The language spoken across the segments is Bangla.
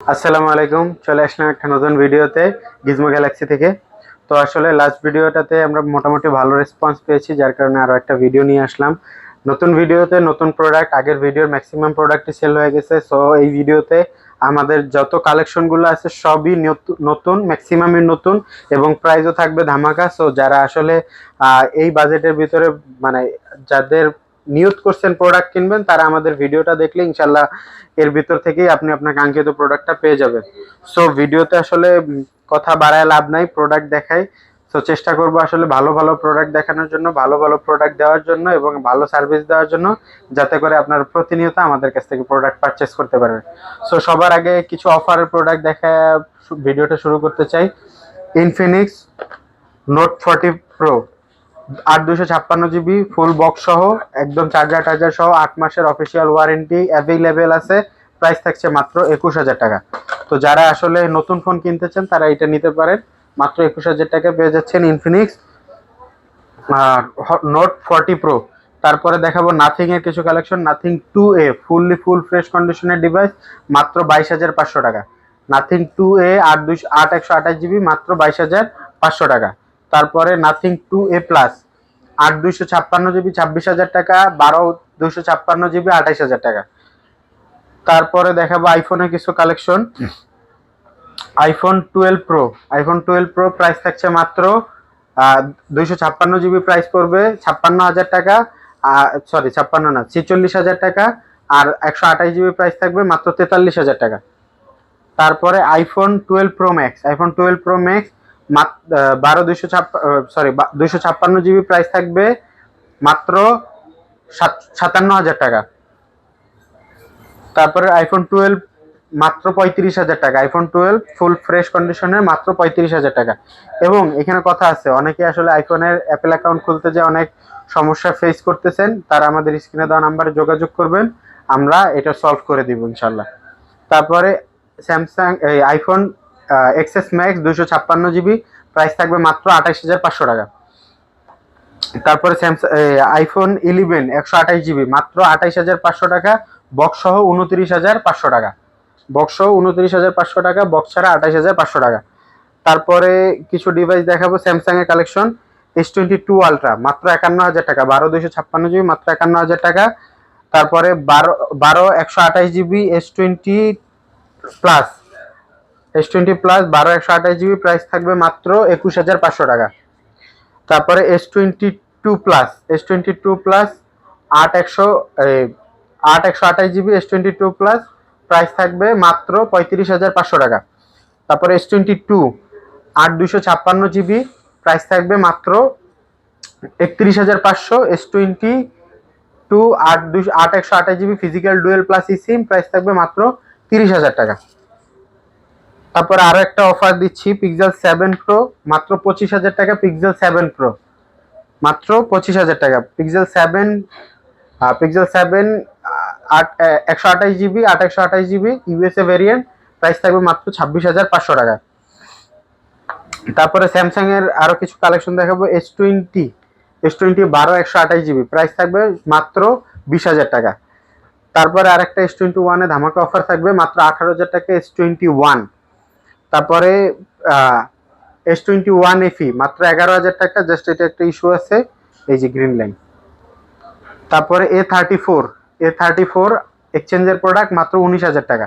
আসসালামু আলাইকুম, চলে আসলাম একটা নতুন ভিডিওতে গিজমো গ্যালাক্সি থেকে। তো আসলে লাস্ট ভিডিওটাতে আমরা মোটামুটি ভালো রেসপন্স পেয়েছি, যার কারণে আরও একটা ভিডিও নিয়ে আসলাম। নতুন ভিডিওতে নতুন প্রোডাক্ট আগের ভিডিওর ম্যাক্সিমাম প্রোডাক্টই সেল হয়ে গেছে। সো এই ভিডিওতে আমাদের যত কালেকশনগুলো আছে, সবই নতু- নতুন ম্যাক্সিমামই নতুন এবং প্রাইজও থাকবে ধামাকা। সো যারা আসলে এই বাজেটের ভিতরে মানে যাদের নিয়ত করছেন প্রোডাক্ট কিনবেন, তারা আমাদের ভিডিওটা দেখলে ইনশাল্লাহ এর ভিতর থেকেই আপনি আপনার কাঙ্ক্ষিত প্রোডাক্টটা পেয়ে যাবেন। সো ভিডিওতে আসলে কথা বাড়ায় লাভ নাই প্রোডাক্ট দেখাই। সো চেষ্টা করব আসলে ভালো ভালো প্রোডাক্ট দেখানোর জন্য, ভালো ভালো প্রোডাক্ট দেওয়ার জন্য এবং ভালো সার্ভিস দেওয়ার জন্য যাতে করে আপনার প্রতিনিয়ত আমাদের কাছ থেকে প্রোডাক্ট পারচেস করতে পারবেন। সো সবার আগে কিছু অফারের প্রোডাক্ট দেখা ভিডিওটা শুরু করতে চাই। ইনফিনিক্স নোট ফর্টি প্রো আট দুশো ছাপ্পান্ন জিবি ফুল বক্স সহ, একদম চার্জার টার্জার সহ, আট মাসের অফিসিয়াল ওয়ারেন্টি অ্যাভেলেবেল আছে। প্রাইস থাকছে মাত্র একুশ হাজার টাকা। তো যারা আসলে নতুন ফোন কিনতে চান তারা এটা নিতে পারেন। মাত্র একুশ হাজার টাকা পেয়ে যাচ্ছেন ইনফিনিক্স আর নোট ফর্টি প্রো তারপরে দেখাবো নাথিং এর কিছু collection Nothing two a fully full fresh কন্ডিশনের ডিভাইস মাত্র বাইশ হাজার পাঁচশো টাকা। নাথিং টু এ আট দুইশো আট একশো আঠাশ জিবি, মাত্র বাইশ হাজার পাঁচশো টাকা। তারপরে নাথিং টু এ প্লাস আট দুইশো ছাপ্পান্ন জিবি ছাব্বিশ হাজার টাকা, বারো দুইশো ছাপ্পান্ন জিবি আঠাইশ হাজার টাকা। তারপরে দেখাবো আইফোনের কিছু collection iPhone twelve Pro iPhone twelve Pro price থাকছে মাত্র দুইশো ছাপ্পান্ন জিবি প্রাইস পড়বে, ছাপ্পান্ন হাজার টাকা সরি ছাপ্পান্ন না, ছেচল্লিশ হাজার টাকা, আর একশো আঠাশ জিবি প্রাইস থাকবে মাত্র তেতাল্লিশ হাজার টাকা। তারপরে iPhone twelve Pro Max iPhone twelve Pro Max বারো দুইশো সরি দুইশো ছাপ্পান্ন জিবি প্রাইস থাকবে মাত্র সাত- সাতান্ন হাজার টাকা। তারপরে আইফোন টুয়েলভ মাত্র পঁয়ত্রিশ হাজার টাকা। আইফোন টুয়েলভ ফুল ফ্রেশ কন্ডিশনের মাত্র পঁয়ত্রিশ হাজার টাকা। এবং এখানে কথা আছে, অনেকে আসলে আইফোনের অ্যাপেল অ্যাকাউন্ট খুলতে যে অনেক সমস্যা ফেস করতেছেন, তারা আমাদের স্ক্রিনে দেওয়া নাম্বারে যোগাযোগ করবেন, আমরা এটা সলভ করে দিব ইনশাল্লাহ। তারপরে স্যামসাং এই আইফোন এক্সএস ম্যাক্স দুশো ছাপ্পান্ন জিবি প্রাইস থাকবে মাত্র আঠাশ হাজার পাঁচশো টাকা। তারপরে স্যামসাং আইফোন ইলেভেন একশো আঠাশ জিবি মাত্র আঠাইশ হাজার পাঁচশো টাকা বক্স সহ উনত্রিশ হাজার পাঁচশো টাকা। বক্স সহ উনত্রিশ হাজার পাঁচশো টাকা বক্স ছাড়া আঠাইশ হাজার পাঁচশো টাকা। তারপরে কিছু ডিভাইস দেখাবো স্যামসাং এর collection S twenty two Ultra মাত্র একান্ন হাজার টাকা, বারো দুইশো ছাপ্পান্ন জিবি মাত্র একান্ন হাজার টাকা। তারপরে বারো বারো একশো আঠাশ GB S twenty plus S twenty plus বারো একশো আঠাশ জিবি প্রাইস থাকবে মাত্র একুশ হাজার পাঁচশো টাকা। তারপরে S twenty two plus S twenty two plus আট একশো আট একশো আঠাশ GB S twenty two plus price থাকবে মাত্র পঁয়ত্রিশ হাজার পাঁচশো টাকা। তারপরে এস টোয়েন্টি টু আট দুশো ছাপ্পান্ন জিবি প্রাইস থাকবে মাত্র একত্রিশ হাজার পাঁচশো। এস টোয়েন্টি টু আট দুশো আট একশো আঠাশ GB physical dual plus e SIM price থাকবে মাত্র তিরিশ হাজার টাকা। তারপরে আরও একটা অফার দিচ্ছি পিক্সেল সেভেন প্রো মাত্র পঁচিশ হাজার টাকা পিক্সেল সেভেন প্রো মাত্র পঁচিশ হাজার টাকা। পিক্সেল সেভেন পিক্সেল সেভেন আট একশো আঠাশ জিবি আট একশো আঠাশ জিবি ইউএসএ ভেরিয়েন্ট প্রাইস থাকবে মাত্র ছাব্বিশ হাজার পাঁচশো টাকা। তারপরে স্যামসাং এর আরও কিছু কালেকশন দেখাবো এস টোয়েন্টি এস টোয়েন্টি বারো, একশো আঠাশ জিবি প্রাইস থাকবে মাত্র বিশ হাজার টাকা। তারপরে আরেকটা এস টোয়েন্টি ওয়ানে ধামাকা অফার থাকবে, মাত্র আঠারো হাজার টাকা এস টোয়েন্টি ওয়ান তারপরে এস টোয়েন্টি ওয়ান এফি মাত্র এগারো হাজার টাকা জাস্ট এটা একটা ইস্যু আছে, এই যে গ্রিন লাইন তারপরে A thirty four A thirty four এক্সচেঞ্জের প্রোডাক্ট মাত্র উনিশ হাজার টাকা।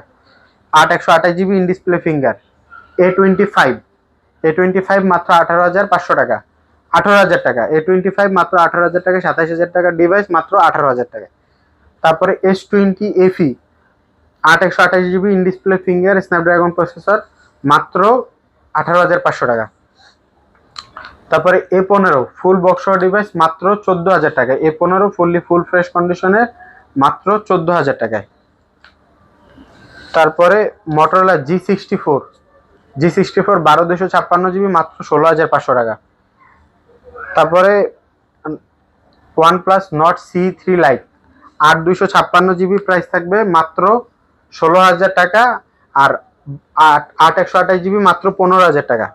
আট একশো আঠাশ GB in display finger A twenty five A twenty five মাত্র আঠারো হাজার পাঁচশো টাকা। আঠারো হাজার টাকা এ টোয়েন্টি ফাইভ মাত্র আঠারো হাজার টাকা, সাতাশ হাজার টাকা ডিভাইস মাত্র আঠারো হাজার টাকা। তারপরে এস টোয়েন্টি এফি আট একশো আঠাশ GB in display finger Snapdragon processor মাত্র আঠারো হাজার পাঁচশো টাকা। তারপরে এ পনেরো ফুল বক্স ডিভাইস মাত্র চোদ্দ হাজার টাকা এ পনেরো ফুললি ফুল ফ্রেশ কন্ডিশনের মাত্র চোদ্দ হাজার টাকায়। তারপরে Motorola G sixty four G sixty four বারো দুশো ছাপ্পান্ন জিবি মাত্র ষোলো হাজার পাঁচশো টাকা। তারপরে OnePlus Nord C three Lite আট দুশো ছাপ্পান্ন জিবি প্রাইস থাকবে মাত্র ষোলো হাজার টাকা। আর আট আট একশো আঠাশ জিবি মাত্র পনেরো হাজার টাকা।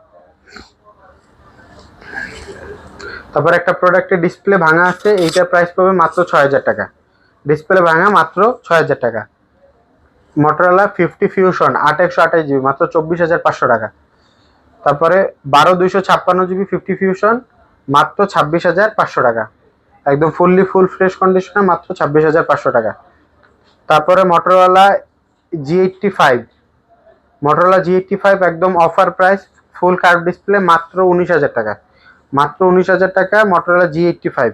তারপর একটা প্রোডাক্টের ডিসপ্লে ভাঙা আছে এইটার প্রাইস পাবে মাত্র ছয় হাজার টাকা। ডিসপ্লে ভাঙা মাত্র ছয় হাজার টাকা। মোটরোলা ফিফটি ফিউশন আট একশো আঠাশ জিবি, মাত্র চব্বিশ হাজার পাঁচশো টাকা। তারপরে বারো দুইশো ছাপ্পান্ন জিবি ফিফটি ফিউশন মাত্র ছাব্বিশ হাজার পাঁচশো টাকা। একদম ফুললি ফুল ফ্রেশ কন্ডিশনে মাত্র ছাব্বিশ হাজার পাঁচশো টাকা। তারপরে Motorola G eighty five Motorola G eighty five একদম offer price full curve display মাত্র উনিশ হাজার টাকা। মাত্র উনিশ হাজার টাকা Motorola G eighty five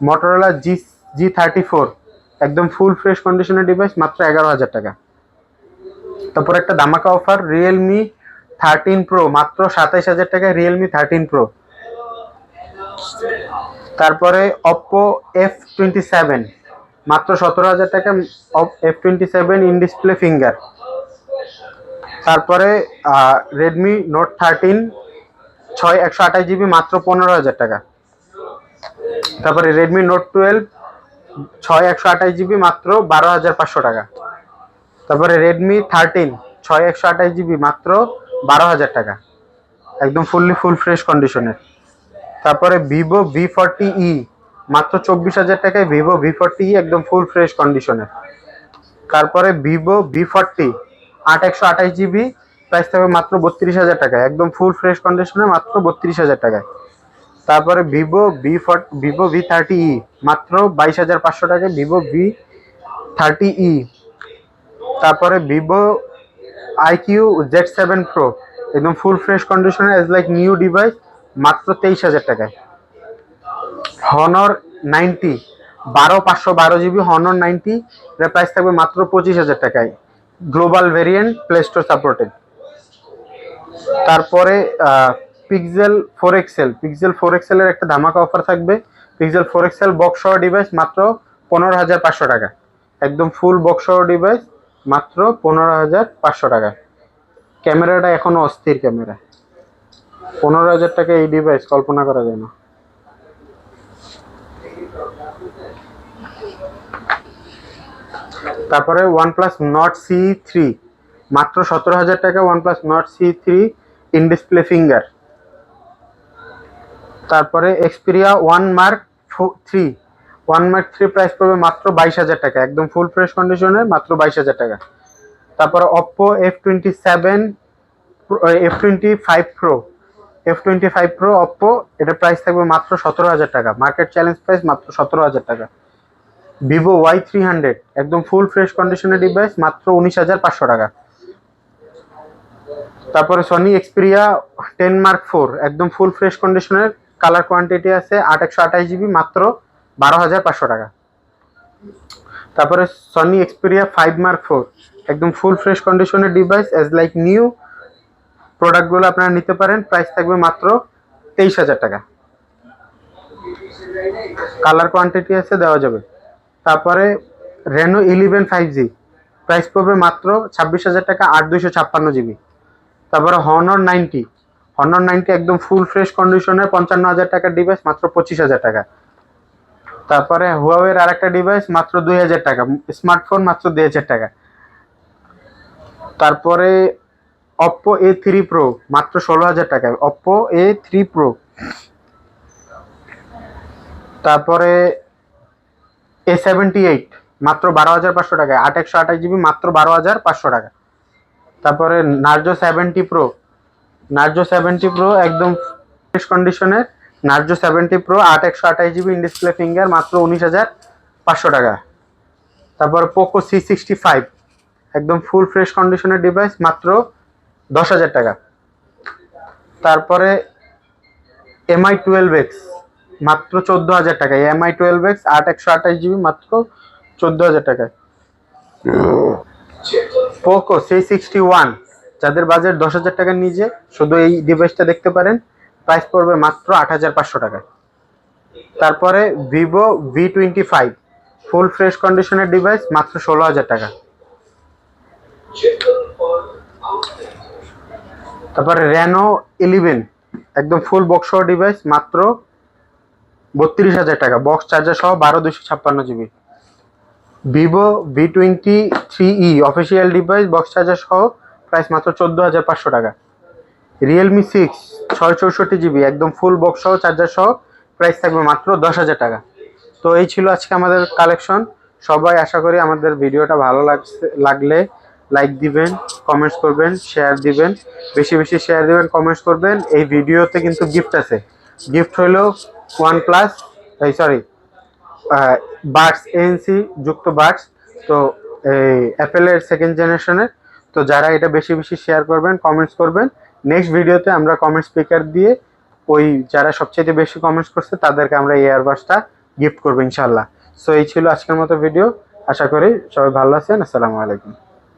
Motorola G G thirty four একদম ফুল ফ্রেশ কন্ডিশনের ডিভাইস মাত্র এগারো হাজার টাকা। তারপর একটা দামাকা অফার রিয়েলমি থার্টিন প্রো মাত্র সাতাইশ হাজার টাকায় রিয়েলমি থার্টিন প্রো তারপরে অপো এফ টোয়েন্টি সেভেন মাত্র সতেরো হাজার টাকা F twenty seven in display finger তারপরে রেডমি নোট থার্টিন ছয়, একশো আঠাশ জিবি মাত্র পনেরো হাজার টাকা। তারপরে রেডমি নোট টুয়েলভ ছয়, একশো আঠাশ জিবি মাত্র বারো হাজার পাঁচশো টাকা। তারপরে রেডমি থার্টিন ছয়, একশো আঠাশ জিবি মাত্র বারো হাজার টাকা। একদম ফুললি ফুল ফ্রেশ কন্ডিশনের তারপরে ভিভো ভি ফর্টি ই মাত্র চব্বিশ হাজার টাকায় ভিভো ভি ফর্টি ই একদম ফুল ফ্রেশ কন্ডিশনের তারপরে ভিভো ভি ফর্টি আট একশো আঠাশ জিবি প্রাইস থাকবে মাত্র বত্রিশ হাজার টাকায়। একদম ফুল ফ্রেশ কন্ডিশনে মাত্র বত্রিশ হাজার টাকায়। তারপরে Vivo V four Vivo V thirty e মাত্র বাইশ হাজার পাঁচশো টাকায় ভিভো ভি থার্টি ই তারপরে Vivo iQOO Z seven Pro একদম ফুল ফ্রেশ কন্ডিশনে এজ লাইক নিউ ডিভাইস মাত্র তেইশ হাজার টাকায়। হনর নাইনটি বারো পাঁচশো বারো জিবি হনর নাইনটি এর প্রাইস থাকবে মাত্র পঁচিশ হাজার টাকায়। Global variant Play Store supported তারপরে Pixel four XL Pixel four এক্সেলের একটা ধামাকা অফার থাকবে। পিক্সেল ফোর এক্সেল বক্স সহ ডিভাইস মাত্র পনেরো হাজার পাঁচশো টাকা। একদম ফুল বক্স সহ ডিভাইস মাত্র পনেরো হাজার পাঁচশো টাকা। ক্যামেরাটা এখনও অস্থির ক্যামেরা। পনেরো হাজার টাকা এই ডিভাইস কল্পনা করা যায় না। তারপরে ওয়ানপ্লাস নট সি থ্রি মাত্র সতেরো হাজার টাকা OnePlus Nord C three in display finger তারপরে Xperia one Mark three one Mark three price পড়বে মাত্র বাইশ হাজার টাকা, একদম ফুল ফ্রেশ কন্ডিশনে মাত্র বাইশ হাজার টাকা। তারপরে Oppo F twenty seven F twenty five Pro F twenty five Pro Oppo এটার প্রাইস থাকবে মাত্র সতেরো হাজার টাকা। মার্কেট চ্যালেঞ্জ প্রাইস মাত্র সতেরো হাজার টাকা। ভিভো ওয়াই থ্রি হান্ড্রেড একদম ফুল ফ্রেশ কন্ডিশনের ডিভাইস মাত্র উনিশ হাজার পাঁচশো টাকা। তারপরে Sony Xperia ten Mark four একদম ফুল ফ্রেশ কন্ডিশনের কালার কোয়ান্টিটি আছে আট একশো আঠাশ জিবি মাত্র বারো হাজার পাঁচশো টাকা। তারপরে Sony Xperia five Mark four একদম ফুল ফ্রেশ কন্ডিশনের ডিভাইস অ্যাজ লাইক নিউ প্রোডাক্টগুলো আপনারা নিতে পারেন প্রাইস থাকবে মাত্র তেইশ হাজার টাকা। কালার কোয়ান্টিটি আছে, দেওয়া যাবে। তারপরে Reno eleven five G price পড়বে মাত্র ছাব্বিশ হাজার টাকা, আট দুইশো ছাপ্পান্ন জিবি তারপরে হনর নাইনটি হনর নাইনটি একদম ফুল ফ্রেশ কন্ডিশনের পঞ্চান্ন হাজার টাকার ডিভাইস মাত্র পঁচিশ হাজার টাকা। তারপরে হুয়াওয়ের আর একটা ডিভাইস মাত্র দুই হাজার টাকা। স্মার্টফোন মাত্র দুই হাজার টাকা। তারপরে অপ্পো এ থ্রি প্রো মাত্র ষোলো হাজার টাকা। অপ্পো এ থ্রি প্রো তারপরে এ সেভেন্টি এইট মাত্র বারো হাজার পাঁচশো টাকায়। আট একশো আঠাশ জিবি মাত্র বারো হাজার পাঁচশো টাকা তারপরে Narzo seventy Pro Narzo seventy Pro একদম ফ্রেশ কন্ডিশনের নার্জো সেভেন্টি প্রো আট একশো আঠাশ জিবি ইন ডিসপ্লে ফিঙ্গার মাত্র উনিশ হাজার পাঁচশো টাকা তারপর পোকো সি সিক্সটি ফাইভ একদম ফুল ফ্রেশ কন্ডিশনের ডিভাইস মাত্র দশ হাজার টাকা। তারপরে এমআই টুয়েলভ এক্স মাত্র চোদ্দ হাজার টাকা। এমআই টুয়েলভ এক্স আট একশো আঠাশ জিবি মাত্র চোদ্দ হাজার টাকায়। পোকো সি সিক্সটি ওয়ান যাদের বাজেট দশ হাজার টাকার নিচে, শুধু এই ডিভাইসটা দেখতে পারেন প্রাইস পড়বে মাত্র আট হাজার পাঁচশো টাকা তারপরে Vivo V twenty five full fresh কন্ডিশনের ডিভাইস মাত্র ষোলো হাজার টাকা। তারপরে রেনো ইলেভেন একদম ফুল বক্স ডিভাইস মাত্র বত্রিশ হাজার টাকা। বক্স চার্জার সহ বারো দুশো ছাপ্পান্ন GB Vivo V twenty three e official device box charger সহ প্রাইস মাত্র চোদ্দ হাজার পাঁচশো টাকা। রিয়েলমি সিক্স ছয় চৌষট্টি জিবি একদম ফুল বক্স সহ চার্জার সহ প্রাইস থাকবে মাত্র দশ হাজার টাকা। তো এই ছিল আজকে আমাদের কালেকশন সবাই আশা করি আমাদের ভিডিওটা ভালো লাগছে, লাগলে লাইক দিবেন কমেন্টস করবেন শেয়ার দিবেন। বেশি বেশি শেয়ার দিবেন কমেন্টস করবেন। এই ভিডিওতে কিন্তু গিফট আছে। গিফট হলো ওয়ান প্লাস এই সরি বাডস এএনসি যুক্ত বাডস তো এই অ্যাপেলের সেকেন্ড জেনারেশনের তো যারা এটা বেশি বেশি শেয়ার করবেন কমেন্টস করবেন নেক্সট ভিডিওতে আমরা কমেন্ট স্পিকার দিয়ে ওই যারা সবচেয়ে বেশি কমেন্টস করছে, তাদেরকে আমরা এই এয়ারবাসটা গিফট করব ইনশাল্লাহ সো এই ছিল আজকের মতো ভিডিও আশা করি সবাই ভালো আছেন, আসসালামু আলাইকুম।